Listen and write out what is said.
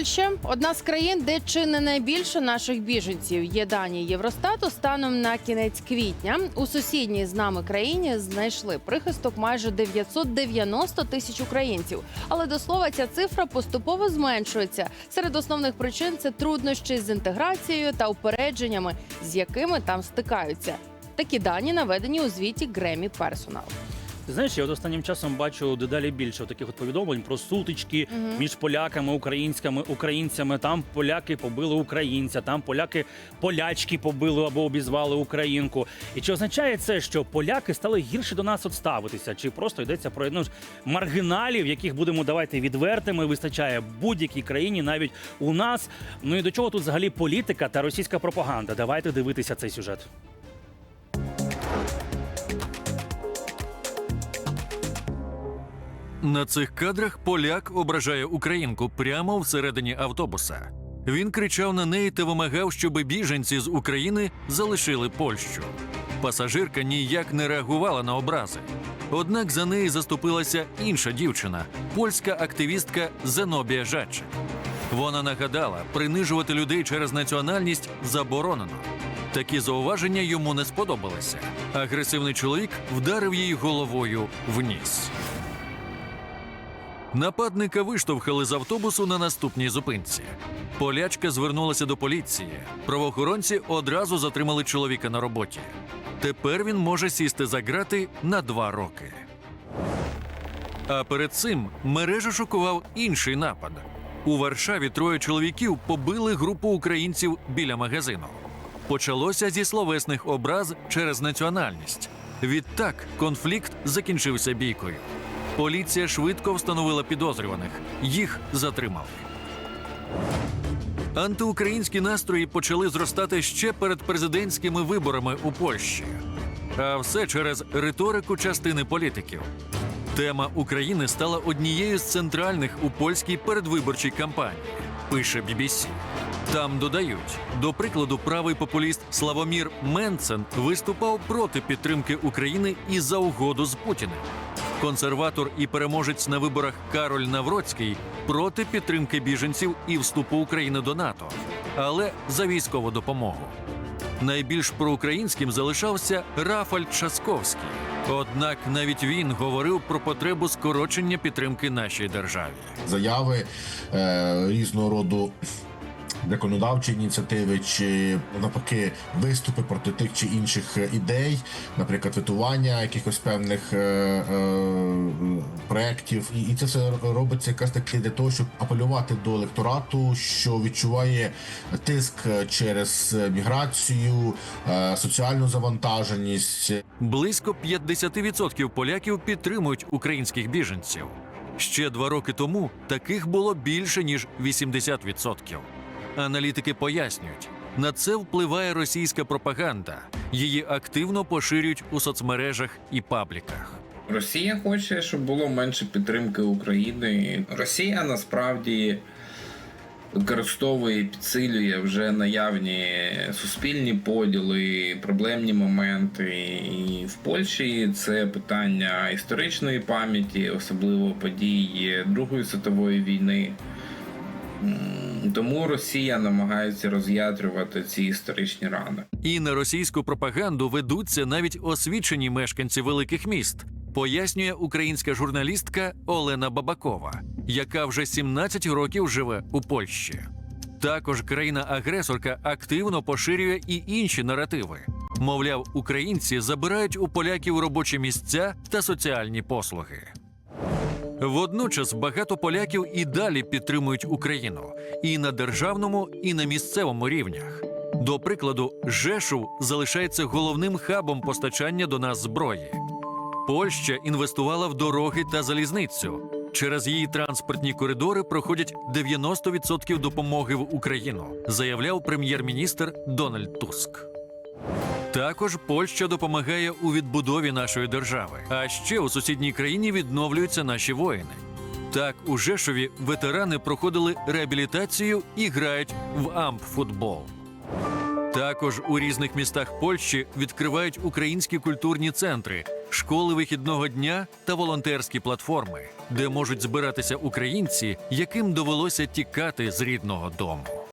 Польща одна з країн, де чи не найбільше наших біженців. Є дані Євростату станом на кінець квітня. У сусідній з нами країні знайшли прихисток майже 990 тисяч українців. Але до слова, ця цифра поступово зменшується. Серед основних причин це труднощі з інтеграцією та упередженнями, з якими там стикаються. Такі дані наведені у звіті Гремі Персонал. Ти знаєш, я от останнім часом бачу дедалі більше таких от повідомлень про сутички Мгм. між поляками, українськими, українцями. Там поляки побили українця, там поляки полячки побили або обізвали українку. І чи означає це, що поляки стали гірше до нас от ставитися? Чи просто йдеться про ну, ж, маргіналів, яких будемо давайте відвертими, вистачає будь-якій країні, навіть у нас. Ну і до чого тут взагалі політика та російська пропаганда? Давайте дивитися цей сюжет. На цих кадрах поляк ображає українку прямо всередині автобуса. Він кричав на неї та вимагав, щоб біженці з України залишили Польщу. Пасажирка ніяк не реагувала на образи. Однак за неї заступилася інша дівчина, польська активістка Зенобія Жачик. Вона нагадала, принижувати людей через національність заборонено. Такі зауваження йому не сподобалися. Агресивний чоловік вдарив її головою в. Нападника виштовхали з автобусу на наступній зупинці. Полячка звернулася до поліції. Правоохоронці одразу затримали чоловіка на роботі. Тепер він може сісти за ґрати на два роки. А перед цим мережу шокував інший напад. У Варшаві троє чоловіків побили групу українців біля магазину. Почалося зі словесних образ через національність. Відтак конфлікт закінчився бійкою. Поліція швидко встановила підозрюваних. Їх затримали. Антиукраїнські настрої почали зростати ще перед президентськими виборами у Польщі. А все через риторику частини політиків. Тема України стала однією з центральних у польській передвиборчій кампанії, пише BBC. Там додають, до прикладу, правий популіст Славомір Менцен виступав проти підтримки України і за угоду з Путіним. Консерватор і переможець на виборах Кароль Навроцький проти підтримки біженців і вступу України до НАТО, але за військову допомогу. Найбільш проукраїнським залишався Рафаль Часковський. Однак навіть він говорив про потребу скорочення підтримки нашій державі. заяви е, різного роду законодавчі ініціативи, чи навпаки виступи проти тих чи інших е, ідей, наприклад, витування якихось певних е, е, проєктів. І, і це все робиться якраз таки для того, щоб апелювати до електорату, що відчуває тиск через міграцію, е, соціальну завантаженість, Близько 50% поляків підтримують українських біженців. Ще два роки тому таких було більше ніж 80%. Аналітики пояснюють, на це впливає російська пропаганда. Її активно поширюють у соцмережах і пабліках. Росія хоче, щоб було менше підтримки України. Росія насправді використовує і підсилює вже наявні суспільні поділи, проблемні моменти. І в Польщі це питання історичної пам'яті, особливо подій Другої світової війни. Тому Росія намагається роз'ятрювати ці історичні рани. І на російську пропаганду ведуться навіть освічені мешканці великих міст, пояснює українська журналістка Олена Бабакова, яка вже 17 років живе у Польщі. Також країна-агресорка активно поширює і інші наративи. Мовляв, українці забирають у поляків робочі місця та соціальні послуги. Водночас багато поляків і далі підтримують Україну і на державному, і на місцевому рівнях. До прикладу, Жешув залишається головним хабом постачання до нас зброї. Польща інвестувала в дороги та залізницю. Через її транспортні коридори проходять 90% допомоги в Україну, заявляв прем'єр-міністр Дональд Туск. Також Польща допомагає у відбудові нашої держави. А ще у сусідній країні відновлюються наші воїни. Так, у Жешові ветерани проходили реабілітацію і грають в ампфутбол. Також у різних містах Польщі відкривають українські культурні центри, школи вихідного дня та волонтерські платформи, де можуть збиратися українці, яким довелося тікати з рідного дому.